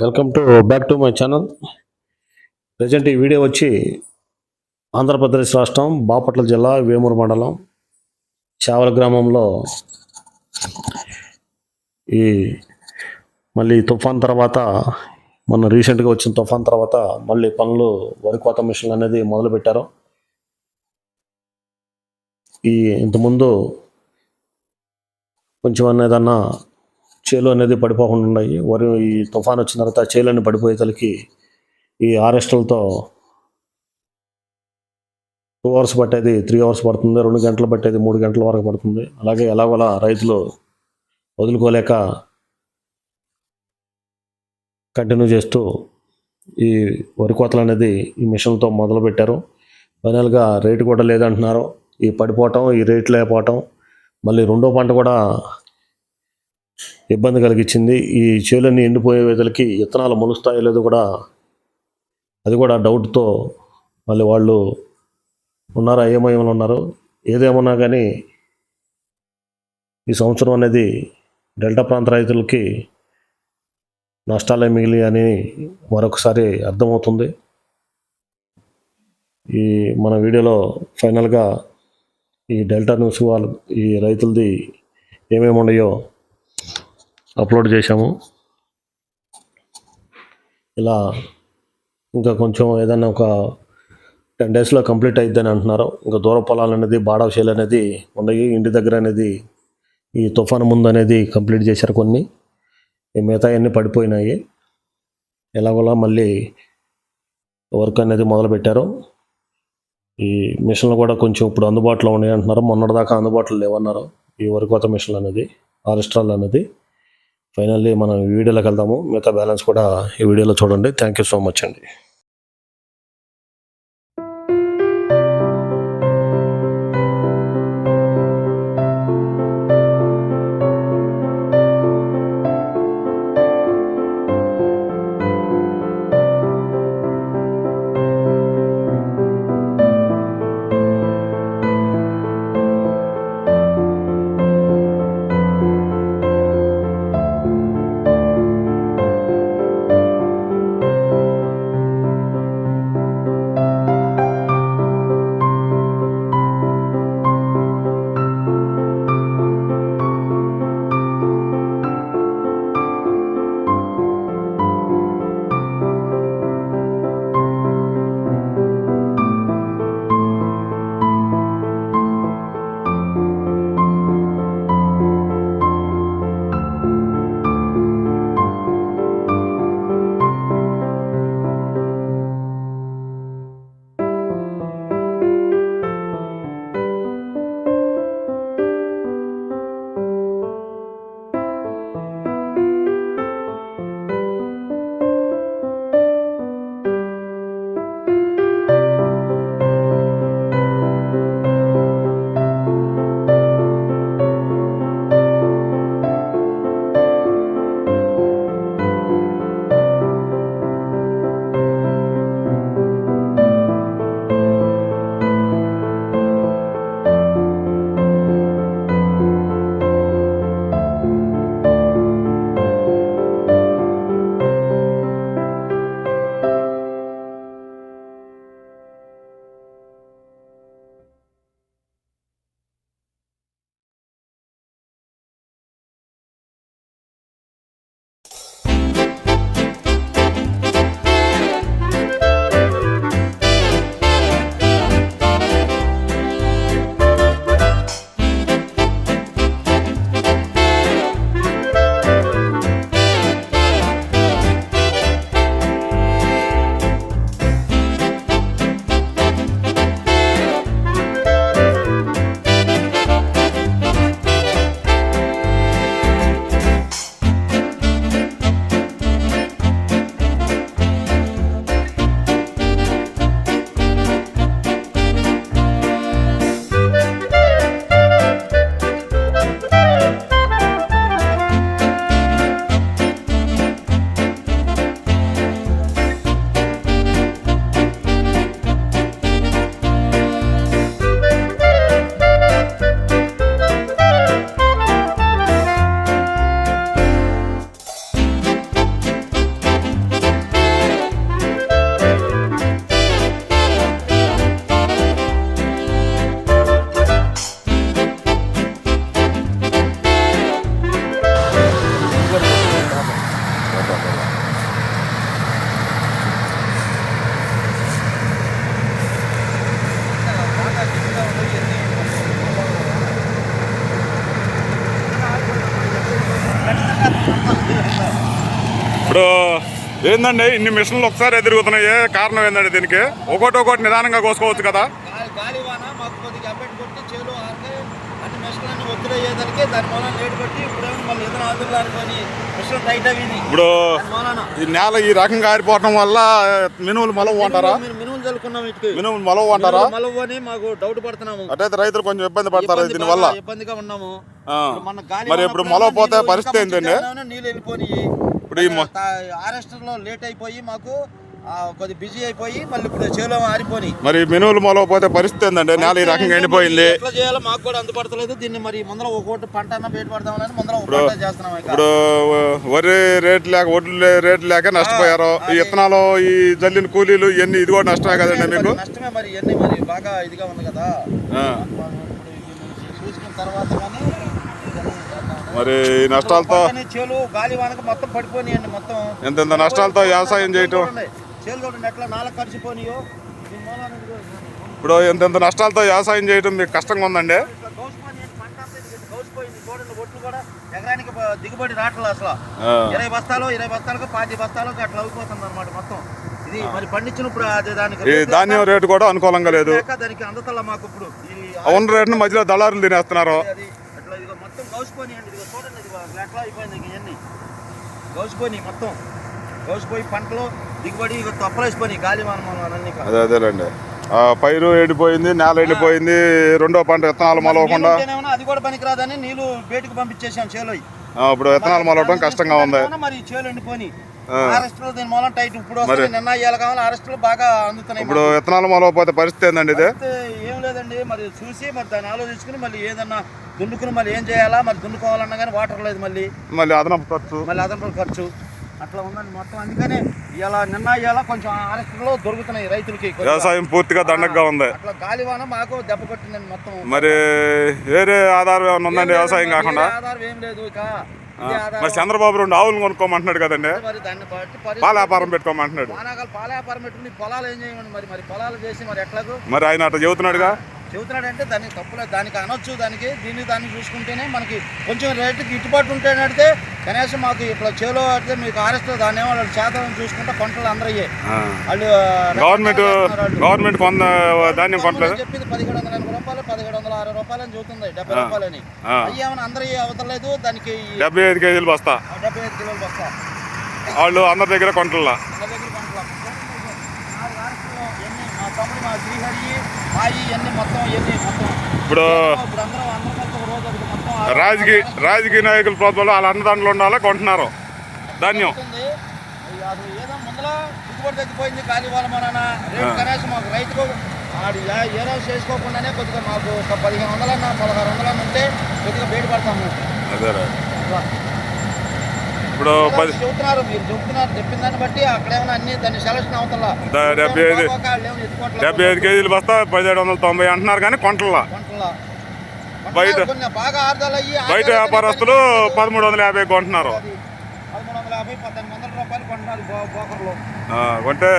Welcome to back to my channel present ఈ video వచ్చి ఆంధ్రప్రదేశ్ రాష్ట్రం బాపట్ల జిల్లా వేమూరు మండలం చావల గ్రామంలో ఈ మళ్ళీ తుఫాన్ తర్వాత మొన్న రీసెంట్గా వచ్చిన తుఫాన్ తర్వాత మళ్ళీ పనులు వరి కోత మిషన్లు అనేది మొదలుపెట్టారు. ఈ ఇంతకుముందు కొంచెం అనేదన్నా చేలు అనేది పడిపోకుండా ఉన్నాయి. వరి ఈ తుఫాన్ వచ్చిన తర్వాత చేలన్నీ పడిపోయేతలకి ఈ ఆరెస్టలతో టూ అవర్స్ పట్టేది త్రీ అవర్స్ పడుతుంది రెండు గంటలు పట్టేది మూడు గంటల వరకు పడుతుంది. అలాగే ఎలాగోలా రైతులు వదులుకోలేక కంటిన్యూ చేస్తూ ఈ వరి కోతలు అనేది ఈ మిషన్తో మొదలు పెట్టారు ఫైనల్గా రేటు కూడా లేదంటున్నారు. ఈ పడిపోవటం ఈ రేట్ లేకపోవటం మళ్ళీ రెండో పంట కూడా ఇబ్బంది కలిగించింది. ఈ చేలన్నీ ఎండిపోయే వేదలకి విత్తనాలు మొలుస్తాయో లేదో కూడా అది కూడా డౌట్తో మళ్ళీ వాళ్ళు ఉన్నారా ఏమేమైనా ఉన్నారు ఏదేమన్నా కానీ ఈ సంవత్సరం అనేది డెల్టా ప్రాంత రైతులకి నష్టాలే మిగిలి అని మరొకసారి అర్థమవుతుంది. ఈ మన వీడియోలో ఫైనల్గా ఈ డెల్టా న్యూస్ వాళ్ళు ఈ రైతులది ఏమేమి ఉన్నాయో అప్లోడ్ చేశాము. ఇలా ఇంకా కొంచెం ఏదైనా ఒక టెన్ డేస్లో కంప్లీట్ అయిద్దని అంటున్నారు. ఇంకా దూర పొలాలు అనేది బాడవశీలు అనేది ఉన్నాయి ఇంటి దగ్గర అనేది ఈ తుఫాను ముందు అనేది కంప్లీట్ చేశారు కొన్ని. ఈ మిగతా అన్నీ పడిపోయినాయి. ఎలాగోలా మళ్ళీ వర్క్ అనేది మొదలుపెట్టారు. ఈ మిషన్లు కూడా కొంచెం ఇప్పుడు అందుబాటులో ఉన్నాయి అంటున్నారు. మొన్నటిదాకా అందుబాటులో లేవన్నారు. ఈ వరి కోత మిషన్లు అనేది ఆరెస్ట్రాల్ అనేది. ఫైనల్లీ మనం ఈ వీడియోలోకి వెళ్దాము. మిగతా బ్యాలెన్స్ కూడా ఈ వీడియోలో చూడండి. థ్యాంక్ యూ సో మచ్ అండి. ఏందండి ఇన్ని మిషన్లు ఒకసారి తిరుగుతున్నాయి కారణం ఏందండి దీనికి? ఒకటి ఒకటి నిదానంగా కోసుకోవచ్చు కదా? దాని ఇప్పుడు దాని ఈ నేల ఈ రకంగా ఆరిపోవటం వల్ల మినుములు మొలవు అంటారా? మీరు మినుములు చల్లుకున్నాం మొలవు అంటారా? మలవు అని మాకు డౌట్ పడుతున్నాము. అటైతే రైతులు కొంచెం ఇబ్బంది పడతారు దీనివల్ల. బాగా ఇబ్బందిగా ఉన్నాము. మరి ఇప్పుడు మొలవ పోతే పరిస్థితి ఏంటండి? నీళ్ళు వెళ్ళిపోయి ఇప్పుడు ఈ మొ- ఆర్ఎస్టర్లో లేట్ అయిపోయి మాకు కొద్ది బిజీ అయిపోయి మళ్ళీ ఇప్పుడు చేలో ఆరిపోయి మరి మినుములు మొలవ పోతే పరిస్థితి ఏందండి? నేల ఈ రకంగా ఎండిపోయింది. ఎట్లా చేయాలో మాకు కూడా అందుపడతలేదు. దీన్ని మరి ముందర ఒక్కోటి పంట అన్న బయట పడదామని ముందర ఒక పంట చేస్తున్నాం. ఇప్పుడు వరి రేట్ లేక ఒడ్లు రేట్ లేక నష్టపోయారు. ఈ విత్తనాలు ఈ జల్లిన కూలీలు ఇవన్నీ ఇది కూడా నష్టమే కదండి మీకు? నష్టమే మరి ఇవన్నీ మరి బాగా ఇదిగా ఉంది కదా. చూసుకున్న తర్వాత కానీ మరి ఈ నష్టాలతో చేలు గాలి వానక మొత్తం పడిపోయినాయండి మొత్తం. ఎంత ఎంత నష్టాలతో వ్యవసాయం చేయటం? చేలు చూడండి ఎట్లా నాలుగు ఇదిగో ఇప్పుడు ఎంత ఎంత నష్టాలతో వ్యవసాయం చేయటం మీకు కష్టంగా ఉందండి? ఎకరానికి దిగుబడి రావట్లేదు అసలు. ఇరవై బస్తాలు ఇరవై బస్తాలకు పాతి బస్తాలకు అట్లా అయిపోతుంది అనమాట మొత్తం. ఇది మరి పండించినప్పుడు అది దానికి ధాన్యం రేటు కూడా అనుకూలంగా లేదు. దానికి అందతల మాకు ఇప్పుడు ఉన్న రేటును మధ్యలో దళారులు తినేస్తున్నారు. గౌసిపోయి అండి ఇదిగో చూడండి ఇదిగో ఎట్లా అయిపోయింది ఇవన్నీ. గౌసిపోయి మొత్తం. గౌసిపోయి పంటలు దిగుబడి ఇక తప్పలేసిపోయి గాలి అదే అదేలేండి. పైరు ఎండిపోయింది నేల ఎండిపోయింది రెండో పంట విత్తనాలు మొలవకుండా. అది కూడా పనికిరాదని నీళ్ళు బయటకు పంపించేసాం చేలో ఇప్పుడు విత్తనాలు మొలవటం కష్టంగా ఉంది. మరి చేలు ఎండిపోయి ఇప్పుడు నిన్న ఇయ్యాలి కావాలి అరెస్ట్లో బాగా అందుతున్నాయి ఇప్పుడు విత్తనాలు మొలవపోతే పరిస్థితి ఏందండి ఇది? లేదండి. మరి చూసి మరి దాన్ని ఆలోచించుకుని మళ్ళీ ఏదన్నా దున్నుకుని మళ్ళీ ఏం చేయాలా? మరి దున్నుకోవాలన్నా కానీ వాటర్ లేదు మళ్ళీ. మళ్ళీ అదనపు ఖర్చు. మళ్ళీ అదనపు ఖర్చు. అట్లా ఉందండి మొత్తం. అందుకనే ఇలా నిన్న ఇవాళ కొంచెం అరెస్టులో దొరుకుతున్నాయి రైతులకి. వ్యవసాయం పూర్తిగా దండగ్గా ఉంది. అట్లా గాలివాన మాకు దెబ్బ కొట్టిందండి మొత్తం. మరి వేరే ఆధారం ఏమైనా ఉందండి వ్యవసాయం కాకుండా? ఆధారం ఏం లేదు ఇక. మరి చంద్రబాబు రెండు ఆవులు కొనుక్కోమంటున్నాడు కదండి పాల వ్యాపారం పెట్టుకోమంటున్నాడు పాల వ్యాపారం పెట్టుకుని పొలాలు ఏం చేయండి మరి మరి పొలాలు చేసి మరి ఎట్లాగో మరి ఆయన అట్లా చెబుతున్నాడుగా చెబుతున్నాడంటే దానికి తప్పులేదు దానికి అనొచ్చు దానికి దీన్ని దాన్ని చూసుకుంటేనే మనకి కొంచెం రేటుకి గిట్టుబాటు ఉంటే నడితే కనీసం మాకు ఇట్లా చేలో అయితే మీకు ఆరెస్ట్ దాన్ని ఏమో వాళ్ళు చేతం చూసుకుంటే పంటలు అందరూ. వాళ్ళు గవర్నమెంట్. గవర్నమెంట్ కొంత ధాన్యం కొనలేదు చెప్పింది పదిహేడు వందల ఎనభై రూపాయలు పదిహేడు వందల అరవై రూపాయలు అని చెబుతుంది డెబ్బై రూపాయలని. ఆ. అయ్యి ఏమైనా అందరూ అవతలేదు దానికి డెబ్బై ఐదు కేజీలు బస్తా. డెబ్బై ఐదు కిలోలు బస్తా. వాళ్ళు అందరి దగ్గర కొంటల్లా. మన దగ్గర మా తమ్ముడు మా శ్రీహరి మాయి ఇవన్నీ మొత్తం ఇవన్నీ మొత్తం. ఇప్పుడు ఇప్పుడు అందరం అందరం కలిసి ఒక రోజు ఒకటి మొత్తం రాజకీయ రాజకీయ నాయకుల ప్రోత్సాహంలో వాళ్ళ అన్నదాంట్లో ఉండాలా కొంటున్నారు? ధాన్యం. అసలు ఏదో ముందర దిగుబడి తగ్గిపోయింది గాలి వాళ్ళ మన రేటు కనీసం మాకు రైతుకు ఆడు ఏ- ఏ రోజు చేసుకోకుండానే కొద్దిగా మాకు ఒక పదిహేను వందలన్న పదహారు వందలన్న ఉంటే కొద్దిగా బయట పడతాము అదేరా అట్లా. ఇప్పుడు పది డెబ్బై ఐదు డెబ్బై ఐదు కేజీలు బస్తా పదిహేడు వందల తొంభై అంటున్నారు కానీ కొంటల్లా బయట- బయట వ్యాపారస్తులు పదమూడు వందల యాభై కొంటున్నారు. కొంటే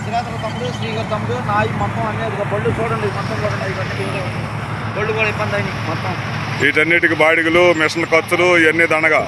శ్రీరాధుల తమ్ముడు శ్రీగారి తమ్ముడు నాయి మొత్తం అనేది బళ్ళు చూడండి మొత్తం చూడండి ఇవన్నీ వేరే ఉన్నాయి. బళ్ళు కూడా ఇబ్బంది అయినాయి మొత్తం. వీటన్నిటికి బాడిగలు మిషన్ ఖర్చులు ఇవన్నీ దనగా